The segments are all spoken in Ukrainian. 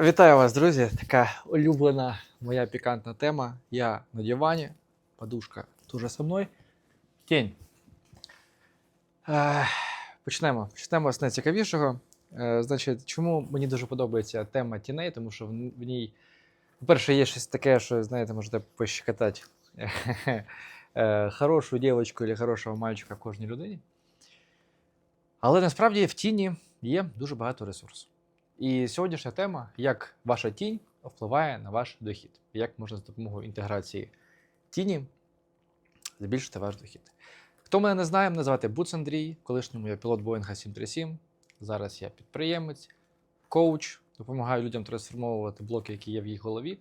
Вітаю вас, друзі! Така улюблена моя пікантна тема. Я на дивані, подушка дуже со мною. Тінь. Е, почнемо. Почнемо з найцікавішого. Е, значить, чому мені дуже подобається тема тіней, тому що в, ній, по-перше, є щось таке, що, знаєте, можете пощекотати е, хорошу дівчинку або хорошого мальчика в кожній людині. Але насправді в тіні є дуже багато ресурсу. І сьогоднішня тема, як ваша тінь впливає на ваш дохід, як можна з допомогою інтеграції тіні збільшити ваш дохід. Хто мене не знає, мене звати Буц Андрій, колишньому я пілот Боїнга 737. Зараз я підприємець, коуч, допомагаю людям трансформовувати блоки, які є в їх голові,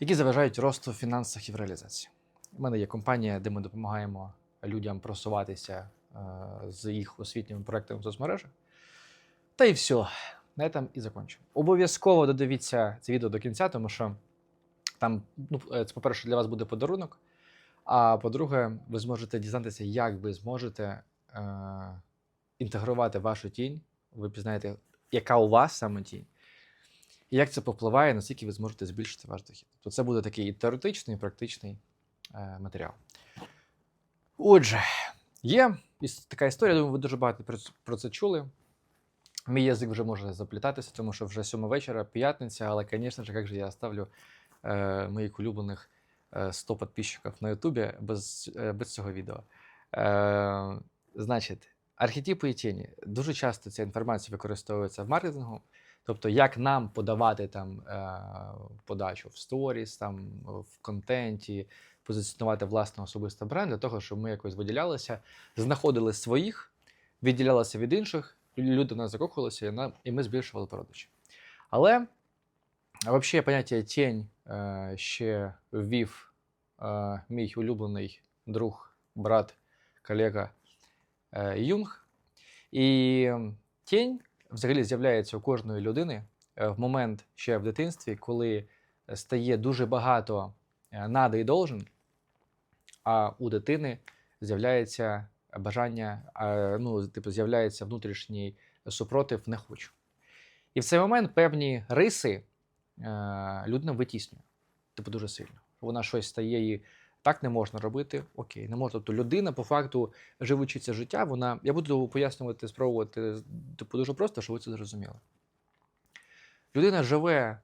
які заважають росту в фінансах і в реалізації. У мене є компанія, де ми допомагаємо людям просуватися е, з їх освітніми проектами в соцмережах. Та і все. На этом і закончу. Обов'язково додивіться це відео до кінця, тому що там, ну, е, це, по-перше, для вас буде подарунок. А по-друге, ви зможете дізнатися, як ви зможете е- інтегрувати вашу тінь. Ви пізнаєте, яка у вас саме тінь, і як це повпливає, наскільки ви зможете збільшити ваш дохід. Тобто це буде такий і теоретичний, і практичний е- матеріал. Отже, є така історія, думаю, ви дуже багато про- про це чули. Мій язик вже може заплітатися, тому що вже сьома вечора, п'ятниця, але, звісно ж, як же я ставлю е, моїх улюблених е, 100 підписчиків на Ютубі без, е, без цього відео. Е, значить, архетипи і тіні. Дуже часто ця інформація використовується в маркетингу. Тобто, як нам подавати там е, подачу в сторіс, там в контенті, позиціонувати власний особистий бренд для того, щоб ми якось виділялися, знаходили своїх, відділялися від інших, люди в нас закохувалися, і, нам, і ми збільшували продажі. Але взагалі поняття тінь е, ще ввів е, мій улюблений друг, брат, колега е, Юнг. І тінь взагалі з'являється у кожної людини в момент ще в дитинстві, коли стає дуже багато надо і должен, а у дитини з'являється бажання, ну, типу, з'являється внутрішній супротив не хочу. І в цей момент певні риси е, людина витіснює, типу, дуже сильно. Вона щось стає їй так не можна робити, окей, не можна. Тобто людина, по факту, живучи це життя, вона. Я буду пояснювати, спробувати типу, дуже просто, щоб ви це зрозуміли. Людина живе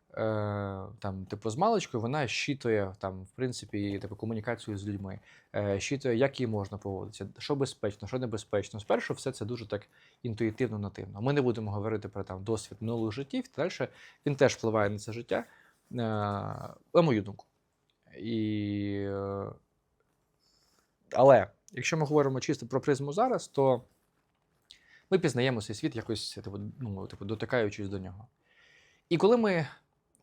там, типу, з маличкою, вона щитує там, в принципі, типу, комунікацію з людьми, е, щитує, як їй можна поводитися, що безпечно, що небезпечно. Спершу все це дуже так інтуїтивно нативно. Ми не будемо говорити про там досвід минулих життів, далі він теж впливає на це життя, е, на мою думку. І, е, але якщо ми говоримо чисто про призму зараз, то ми пізнаємо цей світ якось типу, ну, типу, дотикаючись до нього. І коли ми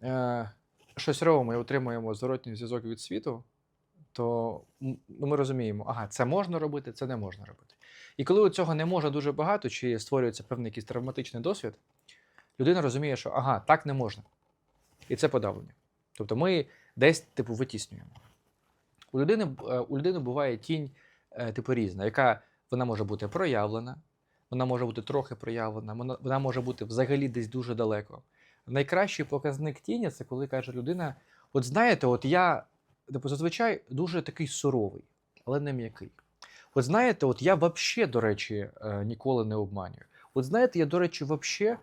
е, щось робимо і отримуємо зворотній зв'язок від світу, то ну, ми розуміємо, ага, це можна робити, це не можна робити. І коли у цього не може дуже багато, чи створюється певний якийсь травматичний досвід, людина розуміє, що ага, так не можна. І це подавлення. Тобто ми десь, типу, витіснюємо. У людини, е, у людини буває тінь, е, типу, різна, яка вона може бути проявлена, вона може бути трохи проявлена, вона, вона може бути взагалі десь дуже далеко. Найкращий показник тіні це коли каже людина: от знаєте, от я типу, зазвичай дуже такий суровий, але не м'який. От знаєте, от я взагалі, до речі, е, ніколи не обманюю. От знаєте, я, до речі, взагалі,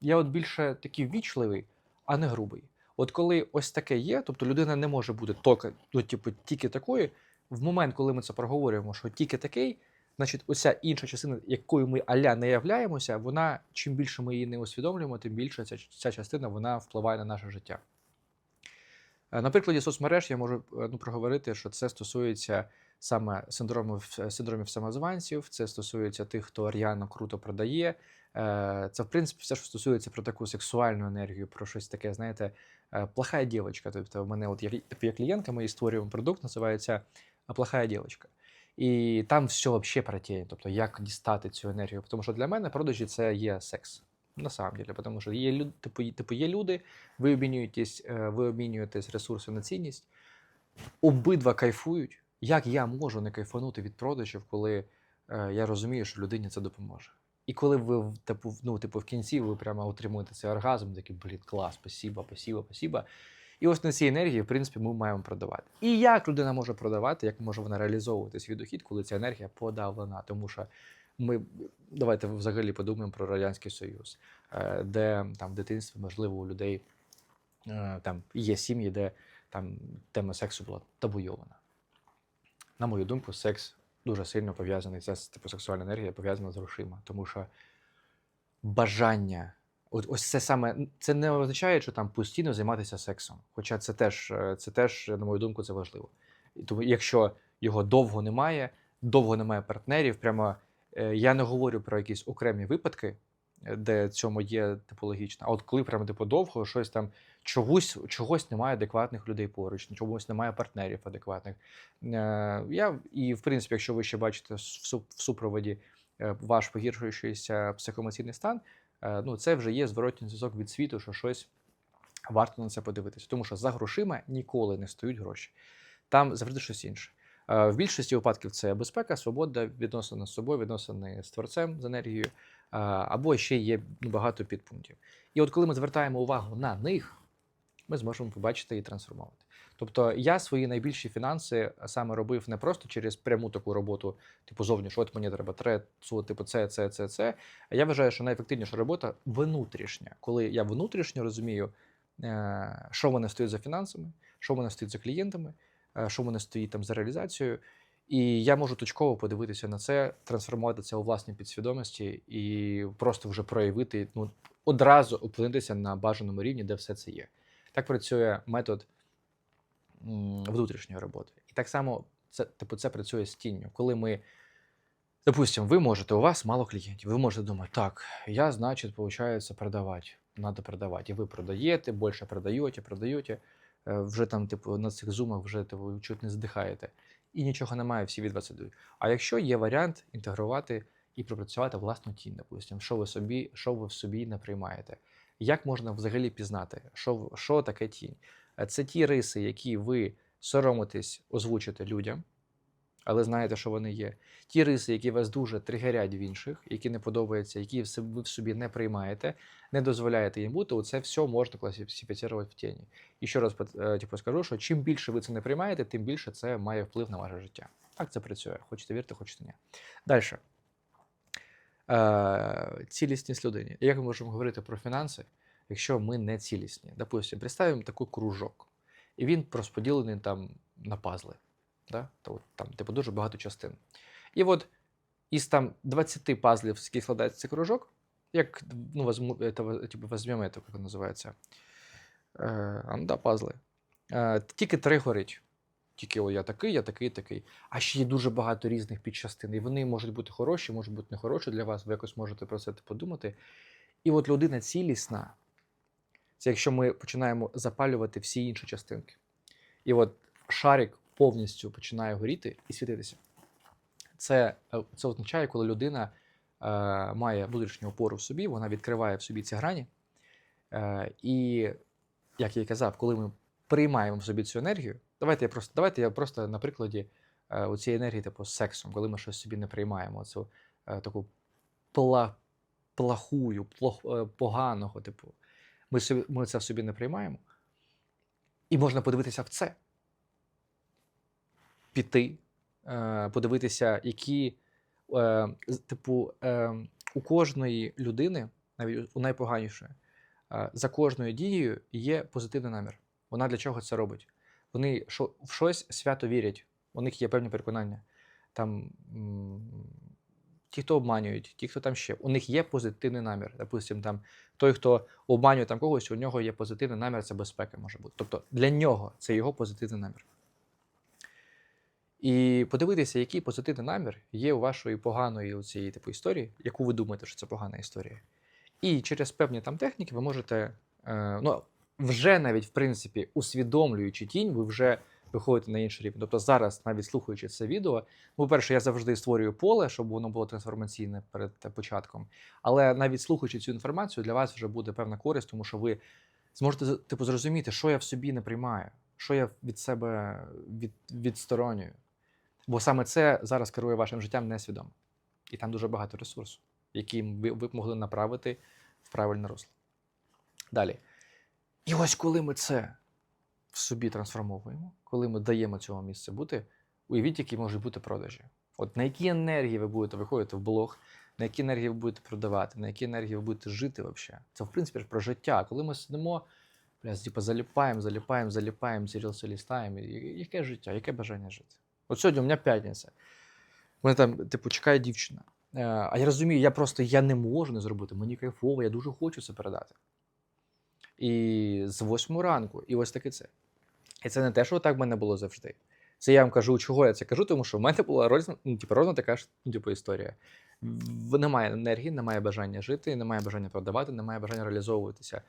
я от більше такий вічливий, а не грубий. От коли ось таке є, тобто людина не може бути тока, ну, типу, тільки такою, в момент, коли ми це проговорюємо, що тільки такий, значить, оця інша частина, якою ми аля не являємося, вона чим більше ми її не усвідомлюємо, тим більше ця, ця частина вона впливає на наше життя. Е, На прикладі соцмереж я можу е, ну, проговорити, що це стосується саме синдромів, синдромів самозванців, це стосується тих, хто р'яно круто продає. Е, Це, в принципі, все, що стосується про таку сексуальну енергію, про щось таке, знаєте, е, плохая дівчинка. Тобто, в мене от є, клієнтка, ми створюємо продукт, називається плохая дівчинка. І там все взагалі про тінь, тобто як дістати цю енергію. Тому що для мене продажі це є секс. На тому що є люди, типу, типу, є люди, ви обмінюєтесь, е, ви обмінюєтесь ресурси на цінність, обидва кайфують. Як я можу не кайфанути від продажів, коли е, я розумію, що людині це допоможе? І коли ви типу, ну, типу, в кінці ви прямо отримуєте цей оргазм, такий, блін, клас, спасіба, спасіба, спасіба. І ось на цій енергії, в принципі, ми маємо продавати. І як людина може продавати, як може вона реалізовувати свій дохід, коли ця енергія подавлена? Тому що ми давайте взагалі подумаємо про Радянський Союз, е, де там в дитинстві, можливо, у людей е, там є сім'ї, де там тема сексу була табуйована. На мою думку, секс дуже сильно пов'язаний, ця типу сексуальна енергія пов'язана з грошима, тому що бажання. От ось це саме це не означає, що там постійно займатися сексом. Хоча це теж, е, це теж, на мою думку, це важливо. Тому якщо його довго немає, довго немає партнерів, прямо е, я не говорю про якісь окремі випадки, е, де цьому є типологічно. А от коли прямо типу довго щось там чогось, чогось немає адекватних людей поруч, чогось немає партнерів адекватних. Я і в принципі, якщо ви ще бачите в су- в супроводі ваш погіршуючийся психоемоційний стан, ну це вже є зворотній зв'язок від світу, що щось варто на це подивитися. Тому що за грошима ніколи не стоють гроші. Там завжди щось інше. Е, В більшості випадків це безпека, свобода, відносини з собою, відносини з творцем з енергією, е, або ще є багато підпунктів. І от коли ми звертаємо увагу на них, ми зможемо побачити і трансформувати. Тобто я свої найбільші фінанси саме робив не просто через пряму таку роботу, типу зовні, що от мені треба трецу, типу це, це, це, це. А я вважаю, що найефективніша робота внутрішня, коли я внутрішньо розумію, е, що в мене стоїть за фінансами, що в мене стоїть за клієнтами, е, що в мене стоїть там за реалізацією. І я можу точково подивитися на це, трансформувати це у власній підсвідомості і просто вже проявити, ну одразу опинитися на бажаному рівні, де все це є. Так працює метод внутрішньої роботи. І так само це, типу, це працює з тінню. Коли ми, допустимо, ви можете, у вас мало клієнтів, ви можете думати, так, я, значить, виходить, продавати. Надо продавати. І ви продаєте, більше продаєте, продаєте. Е, Вже там, типу, на цих зумах вже типу, чуть не здихаєте. І нічого немає, всі від вас ідуть. А якщо є варіант інтегрувати і пропрацювати власну тінь, допустимо, що ви собі, що ви в собі не приймаєте, як можна взагалі пізнати, що, що таке тінь? Це ті риси, які ви соромитесь озвучити людям, але знаєте, що вони є. Ті риси, які вас дуже тригерять в інших, які не подобаються, які ви в собі не приймаєте, не дозволяєте їм бути, оце все можна класифіцірувати в тіні. І ще раз е, типу, скажу, що чим більше ви це не приймаєте, тим більше це має вплив на ваше життя. Так це працює. Хочете вірте, хочете ні. Далі. Е, цілісність людини. Як ми можемо говорити про фінанси, якщо ми не цілісні? Допустимо, представимо такий кружок, і він розподілений там на пазли. Да? То, от там, типу, дуже багато частин. І от із там 20 пазлів, з яких складається цей кружок, як ну, возьму, это, типу, візьмемо, это, як він називається? Е, ну, да, пазли. Е, тільки три горить. Тільки о, я такий, я такий, такий. А ще є дуже багато різних підчастин. І вони можуть бути хороші, можуть бути не хороші для вас. Ви якось можете про це подумати. І от людина цілісна, це якщо ми починаємо запалювати всі інші частинки. І от шарик повністю починає горіти і світитися. Це, е, це означає, коли людина е, має внутрішню опору в собі, вона відкриває в собі ці грані. Е, і, як я і казав, коли ми приймаємо в собі цю енергію, давайте я просто, давайте я просто на прикладі е, цієї енергії, типу, сексом, коли ми щось собі не приймаємо, цю е, таку пла, плахую, плох, е, поганого, типу, ми, собі, ми це в собі не приймаємо. І можна подивитися в це. Піти, е, подивитися, які, е, типу, е, у кожної людини, навіть у найпоганішої, е, за кожною дією є позитивний намір. Вона для чого це робить? Вони в щось свято вірять, у них є певні переконання. Там, ті, хто обманюють, ті, хто там ще, у них є позитивний намір. Допустим, там той, хто обманює там когось, у нього є позитивний намір, це безпека може бути. Тобто для нього це його позитивний намір. І подивитися, який позитивний намір є у вашої поганої цієї типу історії, яку ви думаєте, що це погана історія. І через певні там техніки ви можете, е, ну, вже навіть, в принципі, усвідомлюючи тінь, ви вже виходите на інший рівень. Тобто зараз, навіть слухаючи це відео, ну, по-перше, я завжди створюю поле, щоб воно було трансформаційне перед е, початком. Але навіть слухаючи цю інформацію, для вас вже буде певна користь, тому що ви зможете типу, зрозуміти, що я в собі не приймаю, що я від себе від, відсторонюю. Бо саме це зараз керує вашим життям несвідомо. І там дуже багато ресурсу. які ви б могли направити в правильне русло. Далі. І ось коли ми це в собі трансформовуємо, коли ми даємо цьому місце бути, уявіть, які можуть бути продажі. От на які енергії ви будете виходити в блог, на які енергії ви будете продавати, на які енергії ви будете жити взагалі. Це, в принципі, про життя. Коли ми сидимо, бля, типу, заліпаємо, заліпаємо, заліпаємо, рілси лістаємо. Яке життя, яке бажання жити? От сьогодні у мене п'ятниця. У мене там, типу, чекає дівчина. Е, А я розумію, я просто я не можу не зробити. Мені кайфово, я дуже хочу це передати. І з восьмої ранку, і ось таке це. І це не те, що так в мене було завжди. Це я вам кажу, чого я це кажу, тому що в мене була розна, ну, типу, розна така ж ну, типу, історія. Немає енергії, немає бажання жити, немає бажання продавати, немає бажання реалізовуватися.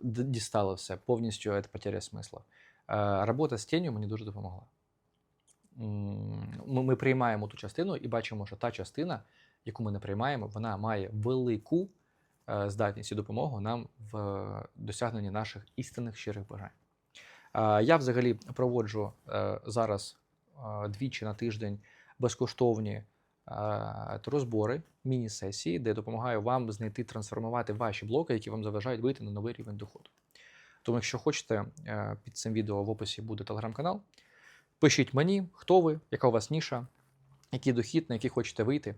Дістало все, повністю це потеря смисла. Е, Робота з тінню мені дуже допомогла. Ми, ми приймаємо ту частину і бачимо, що та частина, яку ми не приймаємо, вона має велику е, здатність і допомогу нам в е, досягненні наших істинних щирих бажань. Я взагалі проводжу е, зараз е, двічі на тиждень безкоштовні е, розбори, міні-сесії, де допомагаю вам знайти, трансформувати ваші блоки, які вам заважають вийти на новий рівень доходу. Тому, якщо хочете, під цим відео в описі буде телеграм-канал. Пишіть мені, хто ви, яка у вас ніша, який дохід, на який хочете вийти.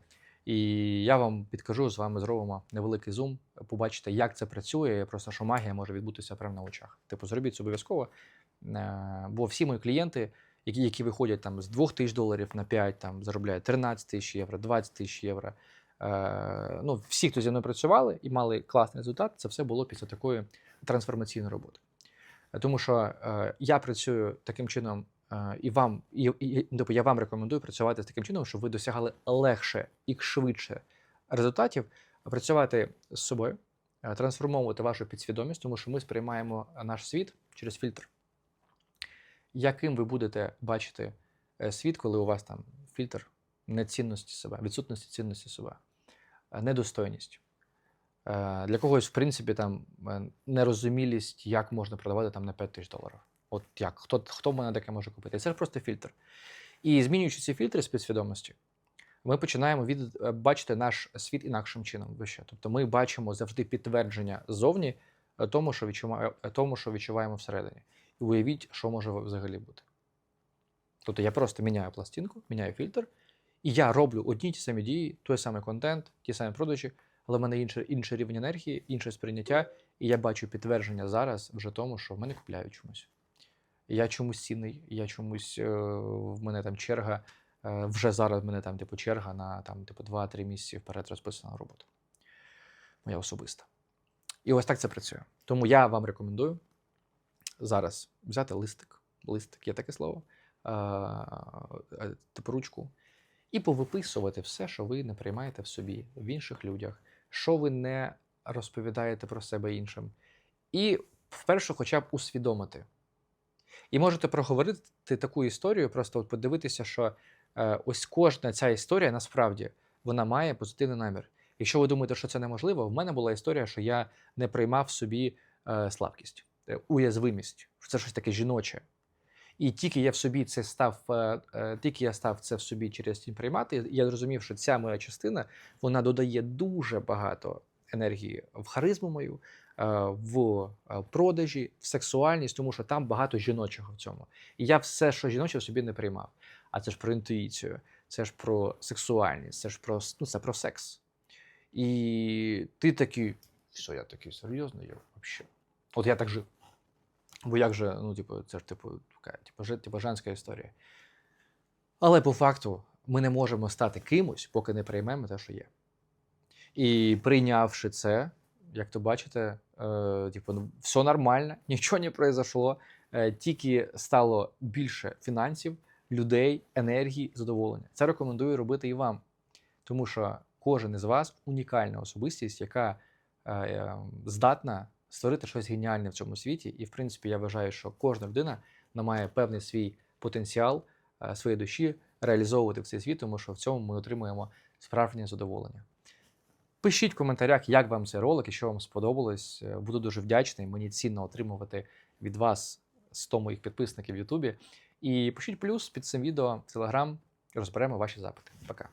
І я вам підкажу, з вами зробимо невеликий зум, побачите, як це працює, просто що магія може відбутися прямо на очах. Типу, зробіть це обов'язково. Е, Бо всі мої клієнти, які, які виходять там з 2 тисяч доларів на 5, там заробляють 13 тисяч євро, 20 тисяч євро. Е, Ну, всі, хто зі мною працювали і мали класний результат, це все було після такої трансформаційної роботи. Е, Тому що я працюю таким чином, і вам, і, і, тобто я вам рекомендую працювати з таким чином, щоб ви досягали легше і швидше результатів, працювати з собою, трансформовувати вашу підсвідомість, тому що ми сприймаємо наш світ через фільтр. Яким ви будете бачити е, світ, коли у вас там фільтр нецінності себе, відсутності цінності себе, е, недостойність. Е, Для когось, в принципі, там нерозумілість, як можна продавати там на 5 тисяч доларів. От як? Хто, хто мене таке може купити? Це ж просто фільтр. І змінюючи ці фільтри з підсвідомості, ми починаємо від, е, бачити наш світ інакшим чином вище. Тобто ми бачимо завжди підтвердження ззовні е, тому, що відчуваємо, тому, що відчуваємо всередині. І уявіть, що може взагалі бути. Тобто я просто міняю пластинку, міняю фільтр, і я роблю одні ті самі дії, той самий контент, ті самі продажі, але в мене інший, інший рівень енергії, інше сприйняття, і я бачу підтвердження зараз вже тому, що в мене купляють чомусь. Я чомусь цінний, я чомусь е, в мене там черга. е, Вже зараз в мене там типу черга на там, типу, 2-3 місяці вперед розписана робота. Моя особиста. І ось так це працює. Тому я вам рекомендую зараз взяти листик, листик є таке слово, е, типу ручку, і повиписувати все, що ви не приймаєте в собі, в інших людях, що ви не розповідаєте про себе іншим. І вперше, хоча б усвідомити. І можете проговорити таку історію, просто от подивитися, що е, ось кожна ця історія насправді вона має позитивний намір. Якщо ви думаєте, що це неможливо, в мене була історія, що я не приймав собі е, слабкість, е, уязвимість, що це щось таке жіноче. І тільки я в собі це став, тільки я став це в собі через тінь приймати, я зрозумів, що ця моя частина вона додає дуже багато енергії в харизму мою, в е, продажі, в сексуальність, тому що там багато жіночого в цьому. І я все, що жіноче, в собі не приймав. А це ж про інтуїцію, це ж про сексуальність, це ж про, ну, це про секс. І ти такий, що я такий серйозний, я взагалі. От я так жив. Бо як же, ну, типу, це ж типу, така, типу, типу, женська історія. Але по факту ми не можемо стати кимось, поки не приймемо те, що є. І прийнявши це, як то бачите, е, типу, ну, все нормально, нічого не произошло, е, тільки стало більше фінансів, людей, енергії, задоволення. Це рекомендую робити і вам, тому що кожен із вас унікальна особистість, яка е, е, здатна створити щось геніальне в цьому світі. І, в принципі, я вважаю, що кожна людина має певний свій потенціал е, своєї душі реалізовувати в цей світ, тому що в цьому ми отримуємо справжнє задоволення. Пишіть в коментарях, як вам цей ролик і що вам сподобалось. Е, Буду дуже вдячний. Мені цінно отримувати від вас 100 моїх підписників в Ютубі. І пишіть плюс під цим відео Телеграм, розберемо ваші запити. Пока.